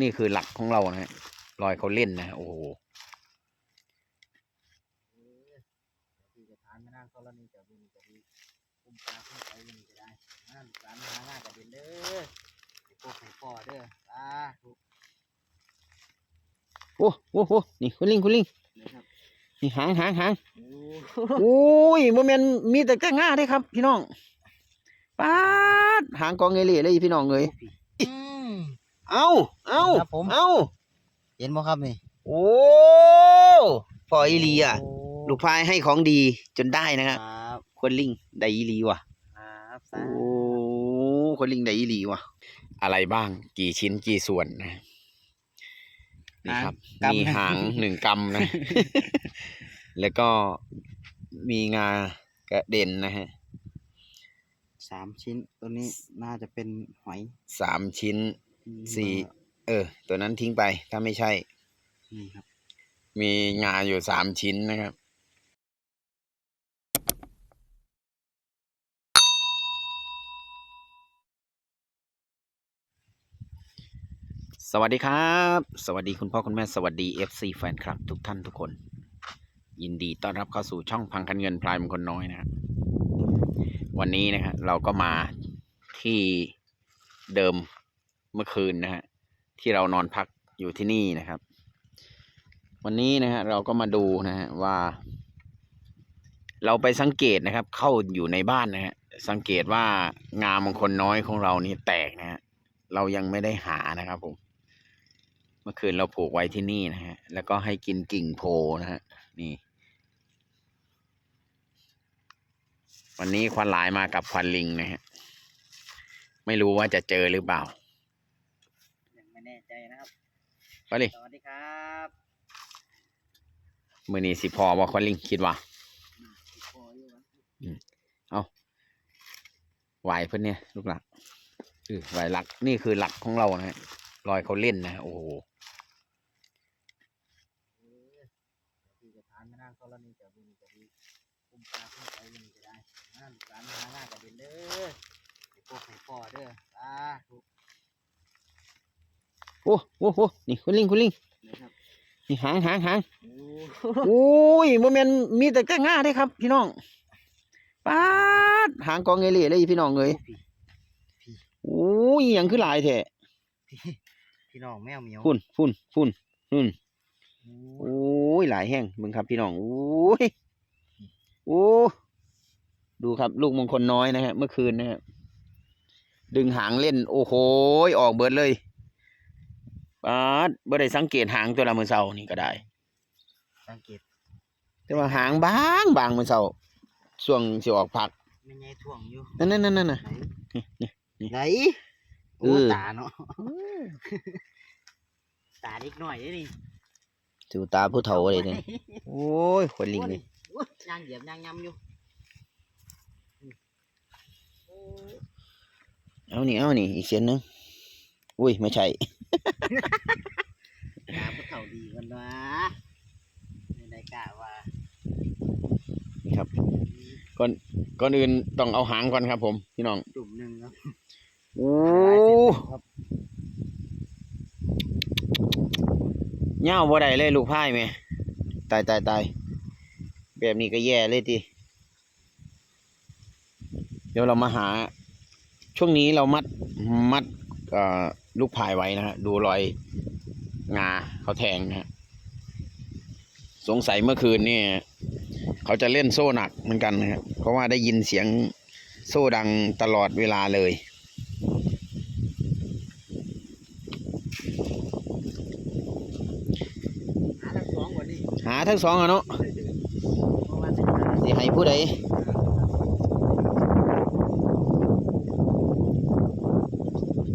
นี่คือหลักของเรานะฮะรอยเขาเล่นนะโอ้โหที่จะทานไม่น่ากรณีจะบุญจะดีคุ้มตาคุ้มใจนี่ก็ได้นะลูกหลานมาหาง่ายกับเด่นเด้อไอ้พวกไอ้พ่อเด้อตาถูกโอ้โหโอ้โหนี่คุณลิงคุณลิงนะครับนี่หางหางหางโอ้โอ้ยโมเมนมีแต่แก้ง่าได้ครับ พี่น้องป๊าดหางกองเงยเลยเลยพี่น้องเอ้ยอืม เอาเอาครับผม เอาเห็นบ่ครับนี่โอ้ปล่อยอีหลีอะโลูกพายให้ของดีจนได้นะคครับรับคนลิงได้อีหลีว่ะ ครับโอ้สาคนลิงได้อีหลีว่ะ อะไรบ้าง กี่ชิ้นกี่ส่วนนะ นี่ครับ มีหางหนึ่งกำนะ แล้วก็มีงากระเด็นนะฮะ สามชิ้นตัวนี้น่าจะเป็นหอยสามชิ้นที่ สี่เออ ตัวนั้นทิ้งไปถ้าไม่ใช่ นี่ครับ มีงาอยู่สามชิ้นนะครับ สวัสดีครับ สวัสดีคุณพ่อคุณแม่สวัสดี FC แฟนคลับ ทุกท่านทุกคน ยินดีต้อนรับเข้าสู่ช่องพังคันเงินพลายมงคลน้อยนะครับวันนี้นะครับเราก็มาที่เดิม เมื่อคืนนะฮะที่เรานอนพักอยู่ที่นี่นะครับ วันนี้นะฮะเราก็มาดูนะฮะว่า เราไปสังเกตนะครับ เข้าอยู่ในบ้านนะฮะสังเกตว่างามงคลน้อยของเรานี่แตกนะฮะเรายังไม่ได้หานะครับผมเมื่อคืนเราผูกไว้ที่นี่นะฮะ แล้วก็ให้กินกิ่งโพนะฮะ นี่ วันนี้ควันหลายมากับควันลิงนะฮะ ไม่รู้ว่าจะเจอหรือเปล่า ยังไม่แน่ใจนะครับ ไปเลยสวัสดีครับมือนี้สิพอว่าควันลิงคิดว่าอืมพี่พ่ออยู่วะไหวเพื่อนเนี่ยลูกหลักเออไหวหลักนี่คือหลักของเรานะฮะรอยเขาเล่นนะฮะโอ้โหเออที่จะทานไม่น่ากรณีจะบุญจะดีคุ้มตาคุ้มใจนี่ก็ได้นะลูกหลานมาหาง่ายกับเด่นเด้อไอ้พวกไอ้พ่อเด้อตาถูก โอ้โหโอ้โหนี่คุณลิงคุณลิงนะครับนี่หางหางหางโอ้โอ้ยโมเมนมีแต่แก้ง่าได้ครับ พี่น้องป๊าดหางกองเงยเลยเลยพี่น้องเอ้ยพี่โอ้ยอหยังคือหลายแท้พี่พี่น้องแมวเหมียวฝุ่นฝุ่นฝุ่นฝุ่นโอ้โอ้ยหลายแห้งมึงครับพี่น้องโอ้ยโอ้ดูครับ ลูกมงคลน้อยนะฮะเมื่อคืนนะฮะดึงหางเล่น โอ้โหออกเบิดเลย ป๊าดบ่ได้สังเกตหางตัวละมือเศร้านี่ก็ได้ สังเกตแต่ว่าหางบางบางมือเศร้าช่วงสิออกผักไม่ไงถ่วงอยู่นั่นนั่นนั่นนั่นน่ะ ไหนเอโอ้อตาเนาะตาเด็กหน่อยเด้นี่จูตาผู้เฒ่าเลยเนี่ยโอ้ยคนลิงเลยโอ้ยย่างเหยียบย่างยำอยู่อืมโอ้ยเอานี่เอานี่อีกเส้นหนึงอุ้ยไม่ใช่ ตาผู้เฒ่าดีกันวะไม่ได้กะว่านี่ครับก่อนก่อนอื่นต้องเอาหางก่อนครับ ผมพี่น้องจุ่มหนึ่งครับโอ้หลายเส้นครับเง่าบ่ได้เลยลูกพายแม่ตายตายตายแบบนี้ก็แย่เลยทีเดี๋ยวเรามาหา ช่วงนี้เรามัดมัดเอ่อ ลูกพายไว้นะฮะดูรอยงาเขาแทงนะฮะสงสัยเมื่อคืนนี่เขาจะเล่นโซ่หนักเหมือนกันนะฮะเพราะว่าได้ยินเสียงโซ่ดังตลอดเวลาเลย หาทั้งสองก่อนดิหาทั้งสองอะเนาะเพราะว่าสิหาสิให้ผู้ใด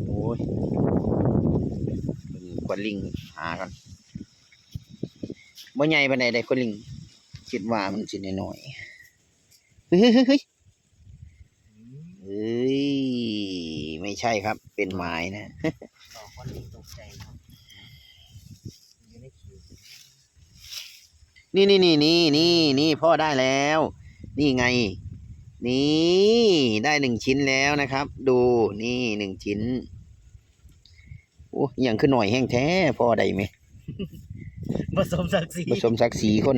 โอ้ย เป็นควันลิงหากันบ่ใหญ่ปานใดได้ควันลิงคิดว่ามันสิน้อยๆเฮ้ยเฮ้ยเฮ้ยเฮ้ยอืมเอ้ยไม่ใช่ครับ เป็นไม้นะดอกคนลิงตกใจครับอยู่ในคิวนี่นี่นี่นี่นี่นี่พ่อได้แล้ว นี่ไง นี่ได้หนึ่งชิ้นแล้วนะครับ ดูนี่หนึ่งชิ้น โอ้อหยังคือหน่อยแห้งแท้พ่อใดไหมผสมศักดิ์ศรีผสมศักดิ์ศรีคน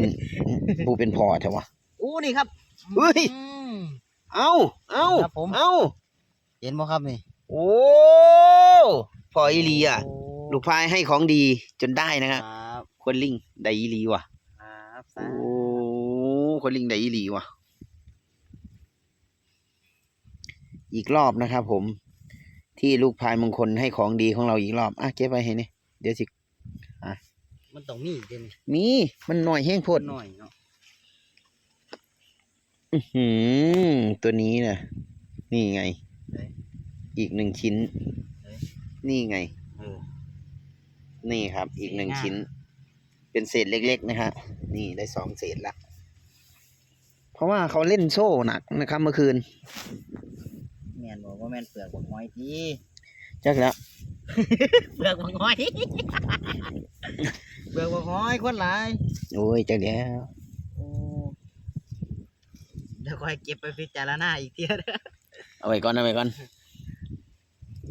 ผู้เป็นพ่อใช่วะอู้นี่ครับเฮ้ยอืมเอาเอาครับผมเอาเห็นบ่ครับนี่โอ้พ่ออีหลีอะโอ้ลูกพายให้ของดีจนได้นะคครับรับคนลิงได้อีหลีว่ะครับสาโอ้คนลิงได้อีหลีว่ะ อีกรอบนะครับผม ที่ลูกพายมงคลให้ของดีของเราอีกรอบ อะเก็บไว้ให้นี่เดี๋ยวสิ มันต้องมีเด่นมี มันหน่อยแห้งโพดหน่อยเนาะอื้อหือตัวนี้นะนี่ไงเฮ้ยอีกหนึ่งชิ้นเฮ้ยนี่ไง เออ นี่ครับ อีกหนึ่งสวยงามชิ้น เป็นเศษเล็ก ๆ นะฮะ นี่ได้สองเศษละ เพราะว่าเขาเล่นโซ่หนักนะครับเมื่อคืนแม่นบอกว่าแม่นเปลือกบักหอยทีจักแล้วเปลือกบักหอย เปลือกบักหอยคนหลายโอ้ยจักแล้วโอ้เดี๋ยวค่อยเก็บไปพิจารณาอีกเทียเด้อเอาไว้ก่อนเอาไว้ก่อน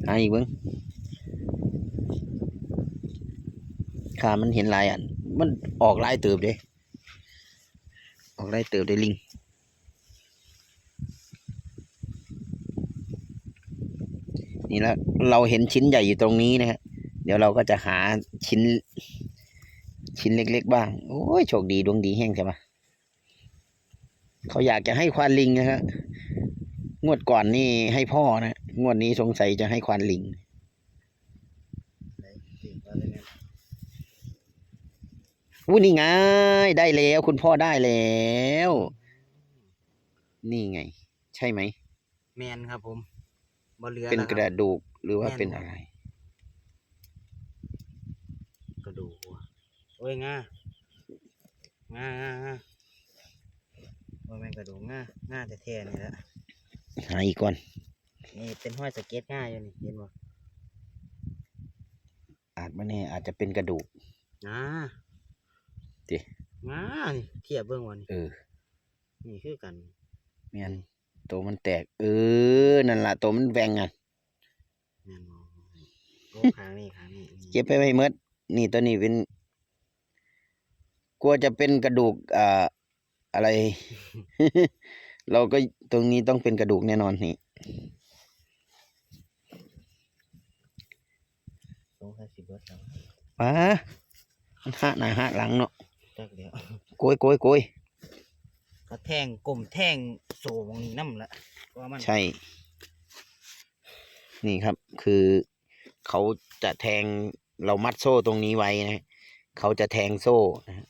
หาอีกเบิ้งขามันเห็นลายอะมันออกลายเติบเด้ออกลายเติบได้ลิง นี่แล้วเราเห็นชิ้นใหญ่อยู่ตรงนี้นะฮะเดี๋ยวเราก็จะหาชิ้น ชิ้นเล็ก ๆ บ้าง โอ้ยโชคดีดวงดีแห้งใช่ไหมเขาอยากจะให้ควานลิงนะฮะงวดก่อนนี่ให้พ่อนะงวดนี้สงสัยจะให้ควานลิงอู้นี่ไงได้แล้ว คุณพ่อได้แล้ว นี่ไง ใช่ไหม แมนครับผม บ่เหลือเป็นแล้วกคระรับดูกหรือว่าแม่นเป็นบ่อะไร กระดูกว่ะโอ้ยง่าง่าง่าง่าว่าแม่นกระดูกง่าง่าแท้ๆนี่แหละหาอีกก่อน นี่เป็นห้อยสเก็ตง่าอยู่นี่เห็นบ่อาจไม่แน่อาจจะเป็นกระดูกง่าติง่านี่เทียบเบิ่งวันเออ นี่คือกันแม่น ตัวมันแตก เออ นั่นล่ะตัวมันแหวงอะแม่นบ่โอ้ข้างนี้ข้างนี้นี่เก็บไปไว้เมดนี่ตัวนี้เป็น กลัวจะเป็นกระดูกอ่าอะไร เราก็ตรงนี้ต้องเป็นกระดูกแน่นอนนี่สงสัยสิเบิดแล้วป้ามันหักหน้าหักหลังเนาะจักเดียวโกยโกยโกย ก็แท่งกลมแท่งโซ่ตรงนี้นำละว่ามันใช่ นี่ครับ คือเขาจะแทงเรามัดโซ่ตรงนี้ไว้นะฮะเขาจะแทงโซ่นะฮะ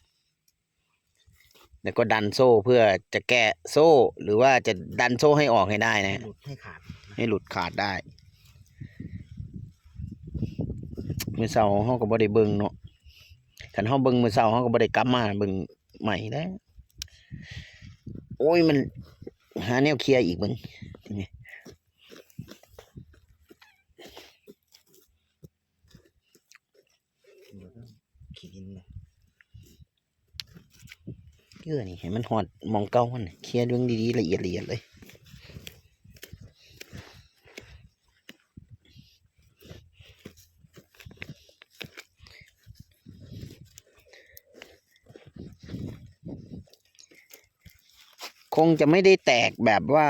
แล้วก็ดันโซ่เพื่อจะแก้โซ่ หรือว่าจะดันโซ่ให้ออกให้ได้นะฮะหลุดให้ขาดให้หลุดขาดได้มือเสาเขาก็บ่ได้เบิ่งเนาะขันเขาเบิ่งมือเสาเขาก็บ่ได้กลับมาเบิ่งใหม่ได้ว โอ้ยมันหาแนวเคลียร์อีกเบิ่งนี่เดี๋ยวต้องขีดดินเลยเยื่อนี่ให้มันหอดหมองเก้ามันน่ะเคลียร์เรื่องดีๆละเอียดละเอียดเลย คงจะไม่ได้แตกแบบว่า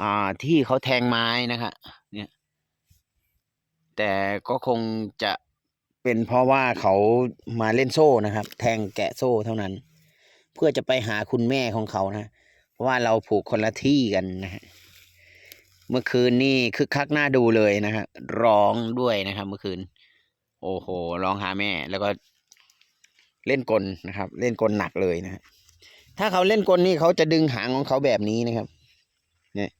อ่าที่เขาแทงไม้นะคะเนี่ย แต่ก็คงจะเป็นเพราะว่าเขามาเล่นโซ่นะครับ แทงแกะโซ่เท่านั้น เพื่อจะไปหาคุณแม่ของเขานะ เพราะว่าเราผูกคนละที่กันนะฮะเมื่อคืนนี่คึกคักน่าดูเลยนะฮะร้องด้วยนะครับ เมื่อคืน โอ้โหร้องหาแม่ แล้วก็เล่นกลนะครับ เล่นกลหนักเลยนะฮะ ถ้าเขาเล่นกลนี่เขาจะดึงหางของเขาแบบนี้นะครับ เนี่ย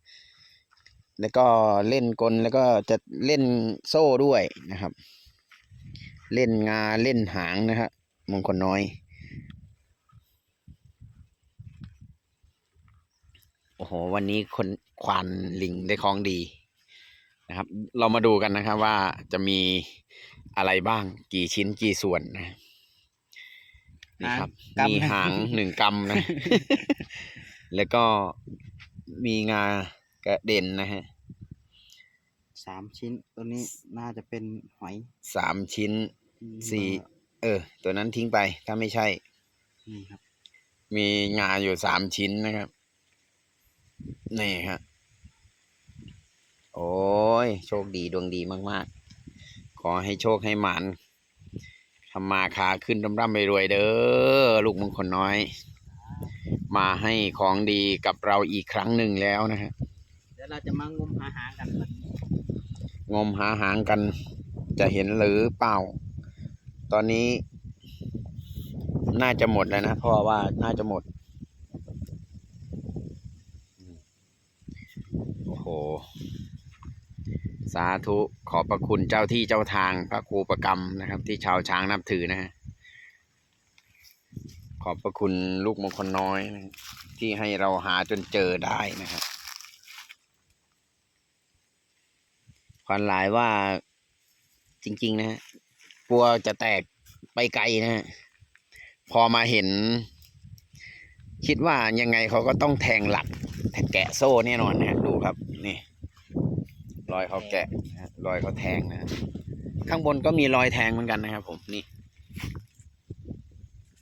แล้วก็เล่นกลแล้วก็จะเล่นโซ่ด้วยนะครับ เล่นงาเล่นหางนะครับมงคลน้อย โอ้โห วันนี้คนควานลิงได้ของดีนะครับ เรามาดูกันนะครับว่าจะมีอะไรบ้างกี่ชิ้นกี่ส่วนนะ นี่ครับหางกำ มีหางหนึ่งกำนะ แล้วก็มีงากระเด็นนะฮะสามชิ้น ตัวนี้น่าจะเป็นหอยสามชิ้นที่สี่ว่าเออ ตัวนั้นทิ้งไป ถ้าไม่ใช่ นี่ครับ มีงาอยู่สามชิ้นนะครับ นี่ครับโอ้ย โชคดีดวงดีมาก ๆ ขอให้โชคให้หมาน ทำมาค้าขึ้นร่ำร่ำรวยๆเด้อลูกมงคลน้อย มาให้ของดีกับเราอีกครั้งหนึ่งแล้วนะฮะเดี๋ยวเราจะมางมหาหากันวันนี้งมหาหางกัน จะเห็นหรือเปล่า ตอนนี้ น่าจะหมดแล้วนะพ่อว่าน่าจะหมด โอ้โห สาธุขอบพระคุณเจ้าที่เจ้าทางพระครูประกรรมนะครับ ที่ชาวช้างนับถือนะฮะขอบพระคุณลูกมงคลน้อยนะที่ให้เราหาจนเจอได้นะครับควันหลายว่าจริง ๆ นะฮะกลัวจะแตกไปไกลนะฮะพอมาเห็น คิดว่ายังไงเขาก็ต้องแทงหลักแกะโซ่แน่นอนนะดูครับนี่ รอยเขาแกะนะฮะรอยเขาแทงนะฮะข้างบนก็มีรอยแทงเหมือนกันนะครับ ผมนี่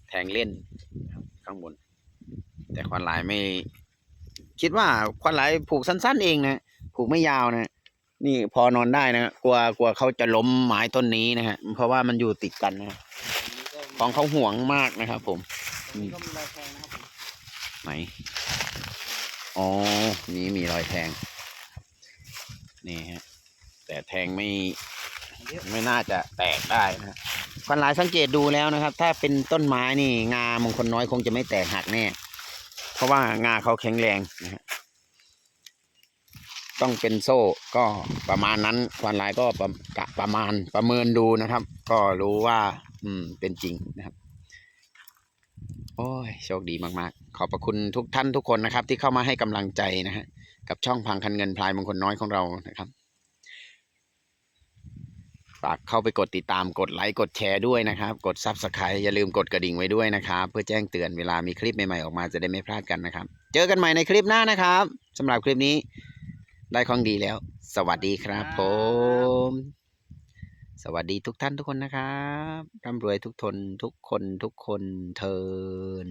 แทงเล่นนะครับข้างบน แต่ควันหลายไม่ คิดว่าควันหลายผูกสั้น ๆ เองนะผูกไม่ยาวนะนี่พอนอนได้นะกลัวกลัวเขาจะล้มไม้ต้นนี้นะฮะเพราะว่ามันอยู่ติดกันนะตรงนี้ก็มีของเขาห่วงมากนะครับ ผมตรงนี้ก็มีรอยแทงนะครับผมไหนอ๋อนี่มีรอยแทง นี่ฮะแต่แทงไม่เยอะไม่น่าจะแตกได้นะฮะควันหลายสังเกตดูแล้วนะครับ ถ้าเป็นต้นไม้นี่ งามงคลน้อยคงจะไม่แตกหักแน่เพราะว่างาเขาแข็งแรงนะฮะต้องเป็นโซ่ก็ประมาณนั้นควันหลายก็ประกะประมาณประเมินดูนะครับ ก็รู้ว่า อืม เป็นจริงนะครับ โอ้ย โชคดีมาก ๆ ขอบพระคุณทุกท่านทุกคนนะครับ ที่เข้ามาให้กำลังใจนะฮะ กับช่องพังคันเงินพลายมงคลน้อยของเรานะครับ ฝากเข้าไปกดติดตามกดไลค์กดแชร์ด้วยนะครับ กดซับสไครต์อย่าลืมกดกระดิ่งไว้ด้วยนะครับ เพื่อแจ้งเตือนเวลามีคลิปใหม่ๆออกมาจะได้ไม่พลาดกันนะครับ เจอกันใหม่ในคลิปหน้านะครับสำหรับคลิปนี้ได้ของดีแล้ว สวัสดีครับผม สวัสดีทุกท่านทุกคนนะครับร่ำรวยทุกทนทุกคนทุกคนเทิน